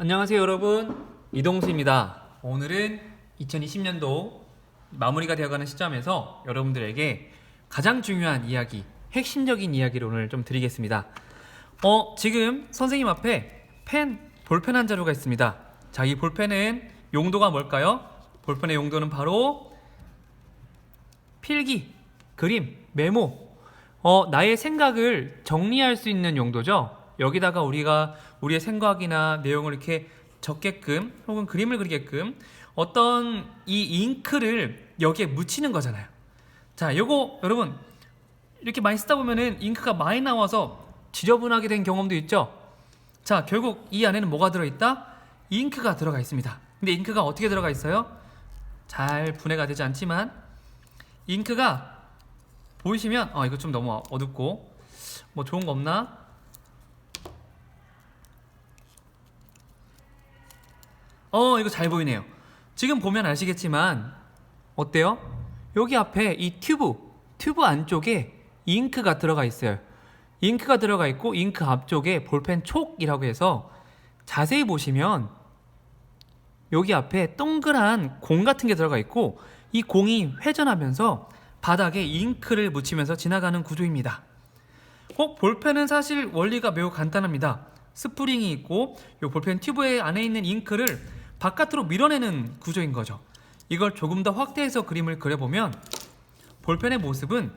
안녕하세요 여러분. 이동수입니다. 오늘은 2020년도 마무리가 되어가는 시점에서 여러분들에게 가장 중요한 이야기 핵심적인 이야기를 오늘 좀 드리겠습니다. 어 지금 선생님 앞에 펜 볼펜 한 자루가 있습니다. 자이 볼펜은 용도가 뭘까요? 볼펜의 용도는 바로 필기, 그림, 메모. 어, 나의 생각을 정리할 수 있는 용도죠. 여기다가 우리가 우리의 생각이나 내용을 이렇게 적게끔 혹은 그림을 그리게끔 어떤 이 잉크를 여기에 묻히는 거잖아요. 자, 요거 여러분 이렇게 많이 쓰다 보면은 잉크가 많이 나와서 지저분하게 된 경험도 있죠. 자, 결국 이 안에는 뭐가 들어 있다? 잉크가 들어가 있습니다. 근데 잉크가 어떻게 들어가 있어요? 잘 분해가 되지 않지만 잉크가 보이시면 어 이거 좀 너무 어둡고 뭐 좋은 거 없나? 어 이거 잘 보이네요. 지금 보면 아시겠지만 어때요? 여기 앞에 이 튜브 튜브 안쪽에 잉크가 들어가 있어요. 잉크가 들어가 있고 잉크 앞쪽에 볼펜 촉이라고 해서 자세히 보시면 여기 앞에 동그란 공 같은 게 들어가 있고 이 공이 회전하면서 바닥에 잉크를 묻히면서 지나가는 구조입니다. 어, 볼펜은 사실 원리가 매우 간단합니다. 스프링이 있고 이 볼펜 튜브의 안에 있는 잉크를 바깥으로 밀어내는 구조인 거죠. 이걸 조금 더 확대해서 그림을 그려보면 볼펜의 모습은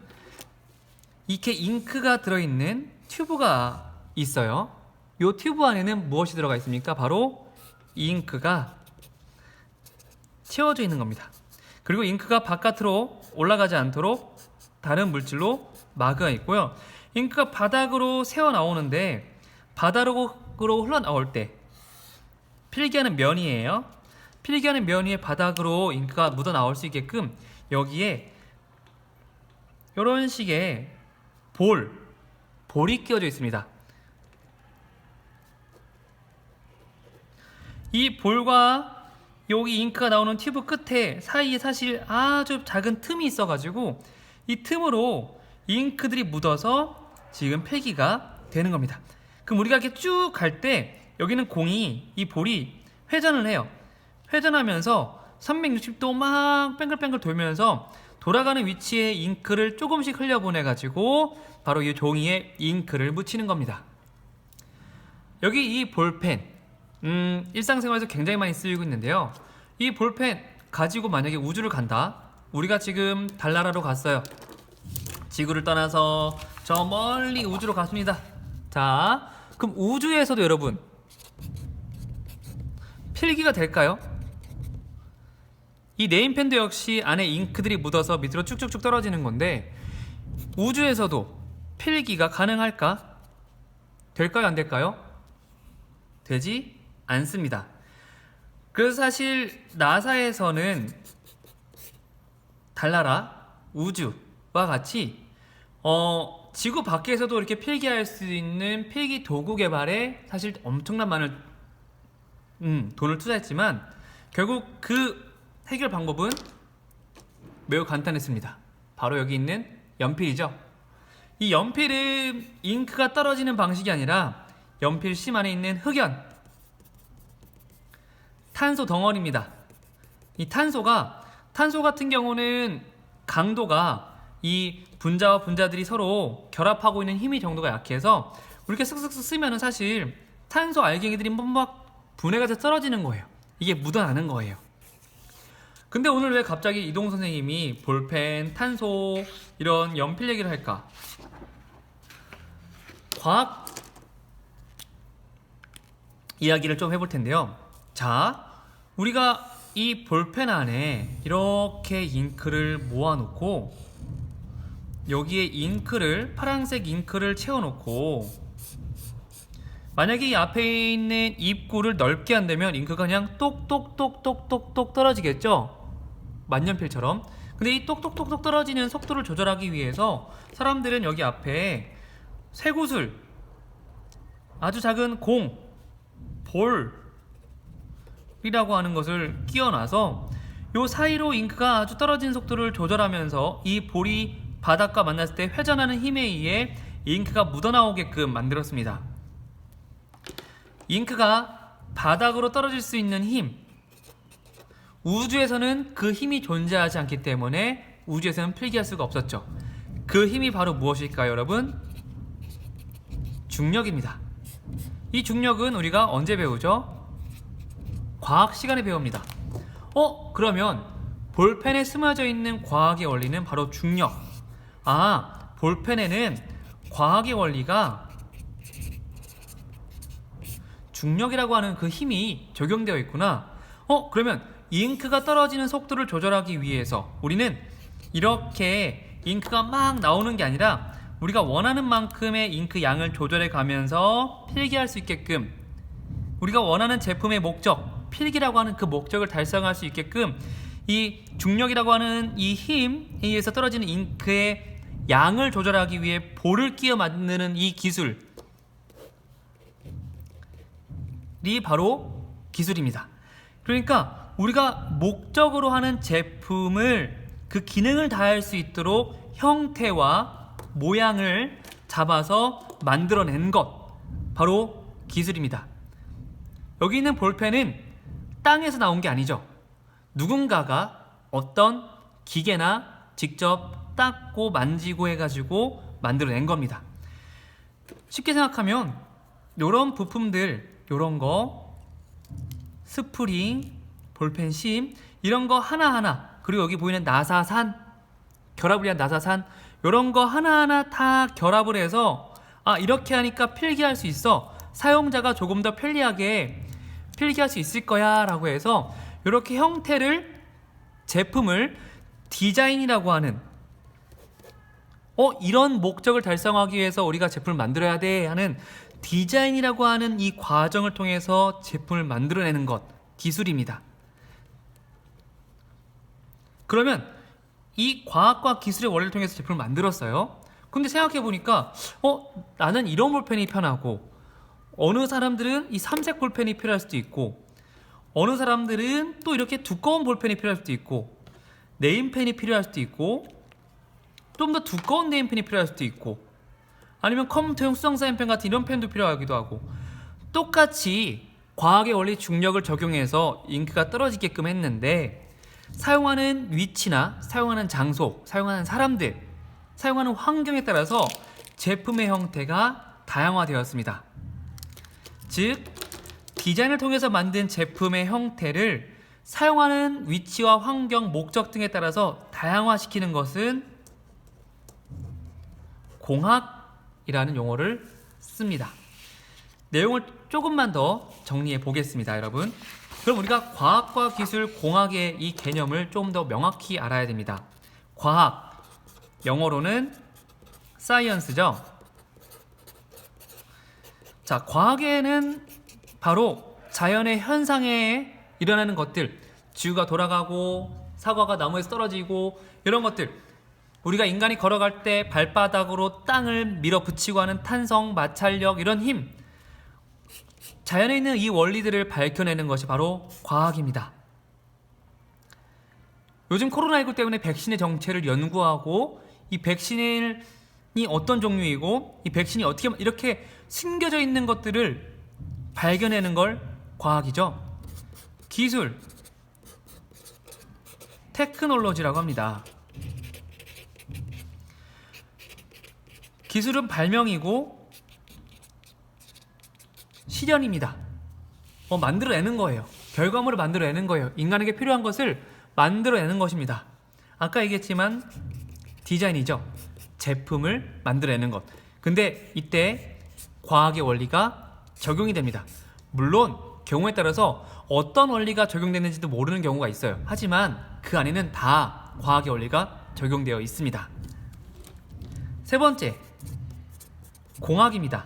이렇게 잉크가 들어있는 튜브가 있어요. 이 튜브 안에는 무엇이 들어가 있습니까? 바로 이 잉크가 채워져 있는 겁니다. 그리고 잉크가 바깥으로 올라가지 않도록 다른 물질로 막아 있고요. 잉크가 바닥으로 새어 나오는데 바닥으로 흘러나올 때 필기하는 면이에요. 필기하는 면 위에 바닥으로 잉크가 묻어 나올 수 있게끔 여기에 이런 식의 볼, 볼이 끼워져 있습니다. 이 볼과 여기 잉크가 나오는 튜브 끝에 사이에 사실 아주 작은 틈이 있어가지고 이 틈으로 잉크들이 묻어서 지금 필기가 되는 겁니다. 그럼 우리가 이렇게 쭉 갈 때 여기는 공이 이 볼이 회전을 해요. 회전하면서 360도 막 뺑글뺑글 돌면서 돌아가는 위치에 잉크를 조금씩 흘려보내 가지고 바로 이 종이에 잉크를 묻히는 겁니다. 여기 이 볼펜 음, 일상생활에서 굉장히 많이 쓰이고 있는데요. 이 볼펜 가지고 만약에 우주를 간다. 우리가 지금 달나라로 갔어요. 지구를 떠나서 저 멀리 우주로 갔습니다. 자, 그럼 우주에서도 여러분 필기가 될까요? 이 네임펜도 역시 안에 잉크들이 묻어서 밑으로 쭉쭉쭉 떨어지는 건데 우주에서도 필기가 가능할까? 될까요? 안 될까요? 되지 않습니다. 그래서 사실 나사에서는 달나라, 우주와 같이 어, 지구 밖에서도 이렇게 필기할 수 있는 필기 도구 개발에 사실 엄청난 많은 음, 돈을 투자했지만 결국 그 해결 방법은 매우 간단했습니다. 바로 여기 있는 연필이죠. 이 연필은 잉크가 떨어지는 방식이 아니라 연필 심 안에 있는 흑연, 탄소 덩어리입니다. 이 탄소가 탄소 같은 경우는 강도가 이 분자와 분자들이 서로 결합하고 있는 힘이 정도가 약해서 이렇게 쓱쓱쓱 쓰면은 사실 탄소 알갱이들이 막 분해가 돼서 떨어지는 거예요. 이게 묻어나는 거예요. 근데 오늘 왜 갑자기 이동 선생님이 볼펜, 탄소 이런 연필 얘기를 할까? 과학 이야기를 좀 해볼 텐데요. 자, 우리가 이 볼펜 안에 이렇게 잉크를 모아놓고 여기에 잉크를 파란색 잉크를 채워놓고 만약에 이 앞에 있는 입구를 넓게 한다면 잉크가 그냥 똑똑똑똑똑똑 떨어지겠죠? 만년필처럼. 근데 이 똑똑똑똑 떨어지는 속도를 조절하기 위해서 사람들은 여기 앞에 쇠구슬, 아주 작은 공, 볼이라고 하는 것을 끼워놔서 요 사이로 잉크가 아주 떨어진 속도를 조절하면서 이 볼이 바닥과 만났을 때 회전하는 힘에 의해 잉크가 묻어나오게끔 만들었습니다. 잉크가 바닥으로 떨어질 수 있는 힘. 우주에서는 그 힘이 존재하지 않기 때문에 우주에서는 필기할 수가 없었죠. 그 힘이 바로 무엇일까요, 여러분? 중력입니다. 이 중력은 우리가 언제 배우죠? 과학 시간에 배웁니다. 어, 그러면 볼펜에 숨어져 있는 과학의 원리는 바로 중력. 아, 볼펜에는 과학의 원리가 중력이라고 하는 그 힘이 적용되어 있구나. 어, 그러면 잉크가 떨어지는 속도를 조절하기 위해서 우리는 이렇게 잉크가 막 나오는 게 아니라 우리가 원하는 만큼의 잉크 양을 조절해 가면서 필기할 수 있게끔 우리가 원하는 제품의 목적, 필기라고 하는 그 목적을 달성할 수 있게끔 이 중력이라고 하는 이 힘에 의해서 떨어지는 잉크의 양을 조절하기 위해 볼을 끼워 만드는 이 기술이 바로 기술입니다. 그러니까 우리가 목적으로 하는 제품을 그 기능을 다할 수 있도록 형태와 모양을 잡아서 만들어낸 것 바로 기술입니다. 여기 있는 볼펜은 땅에서 나온 게 아니죠. 누군가가 어떤 기계나 직접 닦고 만지고 해가지고 만들어낸 겁니다. 쉽게 생각하면 이런 부품들, 이런 거 스프링, 볼펜 심 이런 거 하나하나 그리고 여기 보이는 나사산 결합을 위한 나사산 이런 거 하나하나 다 결합을 해서 아 이렇게 하니까 필기할 수 있어. 사용자가 조금 더 편리하게 필기할 수 있을 거야 라고 해서 이렇게 형태를 제품을 디자인이라고 하는 어 이런 목적을 달성하기 위해서 우리가 제품을 만들어야 돼 하는 디자인이라고 하는 이 과정을 통해서 제품을 만들어내는 것 기술입니다. 그러면 이 과학과 기술의 원리를 통해서 제품을 만들었어요. 근데 생각해 보니까 어 나는 이런 볼펜이 편하고 어느 사람들은 이 삼색 볼펜이 필요할 수도 있고 어느 사람들은 또 이렇게 두꺼운 볼펜이 필요할 수도 있고 네임펜이 필요할 수도 있고 좀 더 두꺼운 네임펜이 필요할 수도 있고 아니면 컴퓨터용 수성 사인 펜 같은 이런 펜도 필요하기도 하고 똑같이 과학의 원리 중력을 적용해서 잉크가 떨어지게끔 했는데 사용하는 위치나 사용하는 장소, 사용하는 사람들, 사용하는 환경에 따라서 제품의 형태가 다양화되었습니다. 즉, 디자인을 통해서 만든 제품의 형태를 사용하는 위치와 환경, 목적 등에 따라서 다양화시키는 것은 공학 이라는 용어를 씁니다. 내용을 조금만 더 정리해 보겠습니다, 여러분. 그럼 우리가 과학과 기술, 공학의 이 개념을 좀 더 명확히 알아야 됩니다. 과학, 영어로는 사이언스죠. 자, 과학에는 바로 자연의 현상에 일어나는 것들, 지구가 돌아가고 사과가 나무에서 떨어지고 이런 것들, 우리가 인간이 걸어갈 때 발바닥으로 땅을 밀어붙이고 하는 탄성, 마찰력 이런 힘, 자연에 있는 이 원리들을 밝혀내는 것이 바로 과학입니다. 요즘 코로나19 때문에 백신의 정체를 연구하고 이 백신이 어떤 종류이고 이 백신이 어떻게 이렇게 숨겨져 있는 것들을 발견해내는 걸 과학이죠. 기술, 테크놀로지라고 합니다. 기술은 발명이고 실현입니다. 어, 만들어내는 거예요. 결과물을 만들어내는 거예요. 인간에게 필요한 것을 만들어내는 것입니다. 아까 얘기했지만 디자인이죠. 제품을 만들어내는 것. 근데 이때 과학의 원리가 적용이 됩니다. 물론 경우에 따라서 어떤 원리가 적용되는지도 모르는 경우가 있어요. 하지만 그 안에는 다 과학의 원리가 적용되어 있습니다. 세 번째, 공학입니다.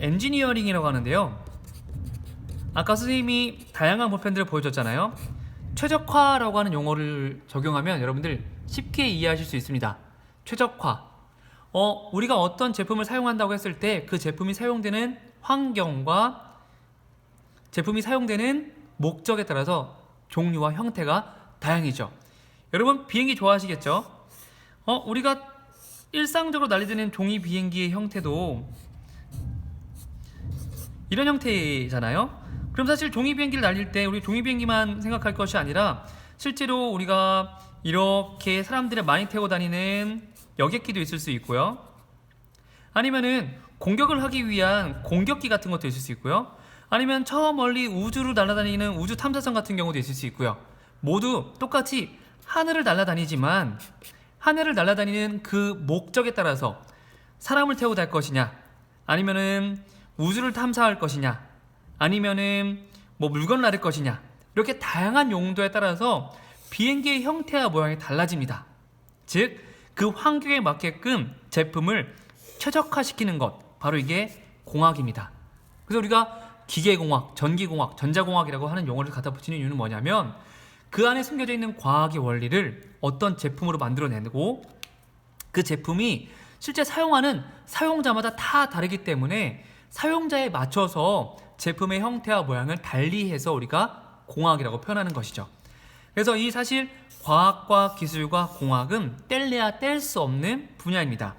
엔지니어링이라고 하는데요. 아까 선생님이 다양한 볼펜들을 보여줬잖아요. 최적화라고 하는 용어를 적용하면 여러분들 쉽게 이해하실 수 있습니다. 최적화. 어, 우리가 어떤 제품을 사용한다고 했을 때 그 제품이 사용되는 환경과 제품이 사용되는 목적에 따라서 종류와 형태가 다양해져. 여러분 비행기 좋아하시겠죠? 어, 우리가 일상적으로 날리는 종이 비행기의 형태도 이런 형태잖아요. 그럼 사실 종이 비행기를 날릴 때 우리 종이 비행기만 생각할 것이 아니라 실제로 우리가 이렇게 사람들을 많이 태워 다니는 여객기도 있을 수 있고요. 아니면은 공격을 하기 위한 공격기 같은 것도 있을 수 있고요. 아니면 저 멀리 우주로 날아다니는 우주 탐사선 같은 경우도 있을 수 있고요. 모두 똑같이 하늘을 날아다니지만 하늘을 날아다니는 그 목적에 따라서 사람을 태워 달 것이냐 아니면은 우주를 탐사할 것이냐 아니면은 뭐 물건 나를 것이냐 이렇게 다양한 용도에 따라서 비행기의 형태와 모양이 달라집니다. 즉 그 환경에 맞게끔 제품을 최적화시키는 것 바로 이게 공학입니다. 그래서 우리가 기계공학, 전기공학, 전자공학이라고 하는 용어를 갖다 붙이는 이유는 뭐냐면 그 안에 숨겨져 있는 과학의 원리를 어떤 제품으로 만들어내고 그 제품이 실제 사용하는 사용자마다 다 다르기 때문에 사용자에 맞춰서 제품의 형태와 모양을 달리해서 우리가 공학이라고 표현하는 것이죠. 그래서 이 사실 과학과 기술과 공학은 뗄래야 뗄 수 없는 분야입니다.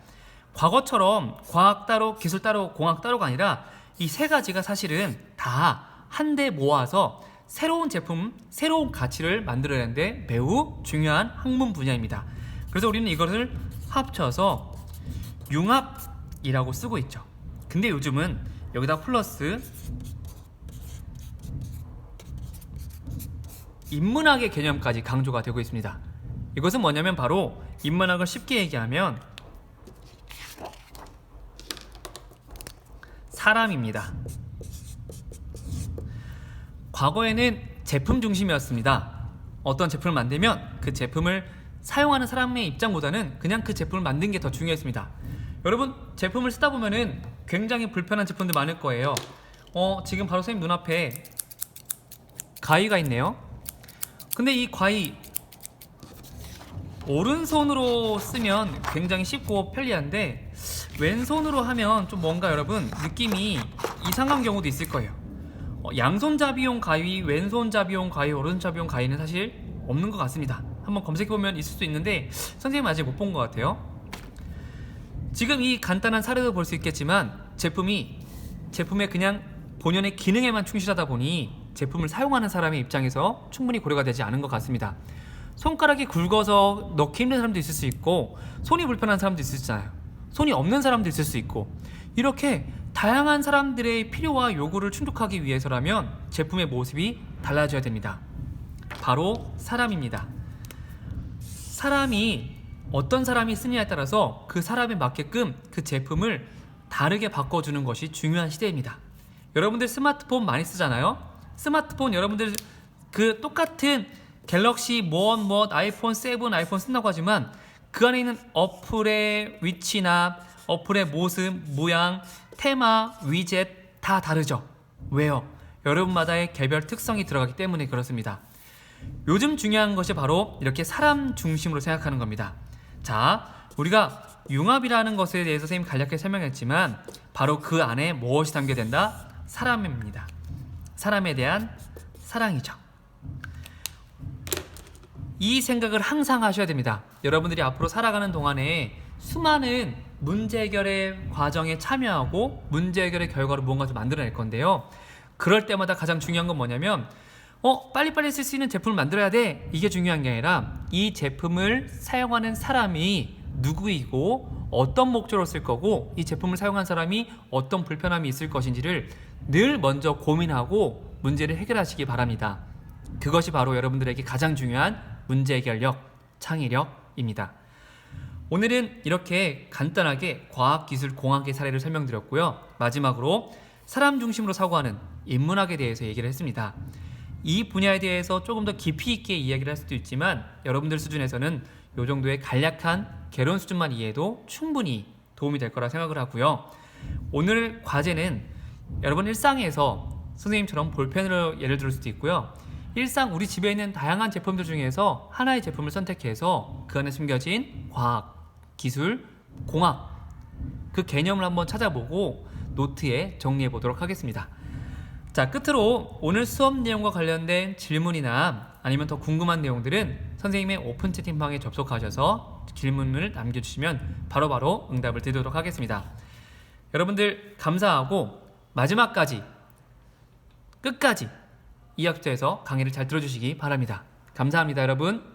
과거처럼 과학 따로 기술 따로 공학 따로가 아니라 이 세 가지가 사실은 다 한데 모아서 새로운 제품, 새로운 가치를 만들어내는데 매우 중요한 학문 분야입니다. 그래서 우리는 이것을 합쳐서 융합이라고 쓰고 있죠. 근데 요즘은 여기다 플러스 인문학의 개념까지 강조가 되고 있습니다. 이것은 뭐냐면 바로 인문학을 쉽게 얘기하면 사람입니다. 과거에는 제품 중심이었습니다. 어떤 제품을 만들면 그 제품을 사용하는 사람의 입장보다는 그냥 그 제품을 만든 게 더 중요했습니다. 여러분 제품을 쓰다 보면은 굉장히 불편한 제품들 많을 거예요. 어 지금 바로 선생님 눈앞에 가위가 있네요. 근데 이 과위 오른손으로 쓰면 굉장히 쉽고 편리한데 왼손으로 하면 좀 뭔가 여러분 느낌이 이상한 경우도 있을 거예요. 어, 양손잡이용 가위, 왼손잡이용 가위, 오른손잡이용 가위는 사실 없는 것 같습니다. 한번 검색해 보면 있을 수 있는데 선생님 아직 못 본 것 같아요. 지금 이 간단한 사례도 볼 수 있겠지만 제품이 제품의 그냥 본연의 기능에만 충실하다 보니 제품을 사용하는 사람의 입장에서 충분히 고려가 되지 않은 것 같습니다. 손가락이 굵어서 넣기 힘든 사람도 있을 수 있고 손이 불편한 사람도 있을 수 있잖아요. 손이 없는 사람도 있을 수 있고 이렇게 다양한 사람들의 필요와 요구를 충족하기 위해서라면 제품의 모습이 달라져야 됩니다. 바로 사람입니다. 사람이 어떤 사람이 쓰느냐에 따라서 그 사람에 맞게끔 그 제품을 다르게 바꿔주는 것이 중요한 시대입니다. 여러분들 스마트폰 많이 쓰잖아요. 스마트폰 여러분들 그 똑같은 갤럭시 무엇 무엇 아이폰 7 아이폰 쓴다고 하지만 그 안에 있는 어플의 위치나 어플의 모습, 모양, 테마, 위젯 다 다르죠. 왜요? 여러분마다의 개별 특성이 들어가기 때문에 그렇습니다. 요즘 중요한 것이 바로 이렇게 사람 중심으로 생각하는 겁니다. 자, 우리가 융합이라는 것에 대해서 선생님 간략하게 설명했지만 바로 그 안에 무엇이 담겨 된다? 사람입니다. 사람에 대한 사랑이죠. 이 생각을 항상 하셔야 됩니다. 여러분들이 앞으로 살아가는 동안에 수많은 문제 해결의 과정에 참여하고 문제 해결의 결과로 무언가 좀 만들어낼 건데요. 그럴 때마다 가장 중요한 건 뭐냐면 어 빨리빨리 쓸 수 있는 제품을 만들어야 돼 이게 중요한 게 아니라 이 제품을 사용하는 사람이 누구이고 어떤 목적으로 쓸 거고 이 제품을 사용한 사람이 어떤 불편함이 있을 것인지를 늘 먼저 고민하고 문제를 해결하시기 바랍니다. 그것이 바로 여러분들에게 가장 중요한 문제 해결력, 창의력입니다. 오늘은 이렇게 간단하게 과학, 기술, 공학의 사례를 설명드렸고요. 마지막으로 사람 중심으로 사고하는 인문학에 대해서 얘기를 했습니다. 이 분야에 대해서 조금 더 깊이 있게 이야기를 할 수도 있지만 여러분들 수준에서는 이 정도의 간략한 개론 수준만 이해해도 충분히 도움이 될 거라 생각을 하고요. 오늘 과제는 여러분 일상에서 선생님처럼 볼펜으로 예를 들을 수도 있고요. 일상 우리 집에 있는 다양한 제품들 중에서 하나의 제품을 선택해서 그 안에 숨겨진 과학, 기술, 공학 그 개념을 한번 찾아보고 노트에 정리해 보도록 하겠습니다. 자, 끝으로 오늘 수업 내용과 관련된 질문이나 아니면 더 궁금한 내용들은 선생님의 오픈 채팅방에 접속하셔서 질문을 남겨주시면 바로바로 응답을 드리도록 하겠습니다. 여러분들 감사하고 마지막까지 끝까지 이 학교에서 강의를 잘 들어주시기 바랍니다. 감사합니다, 여러분.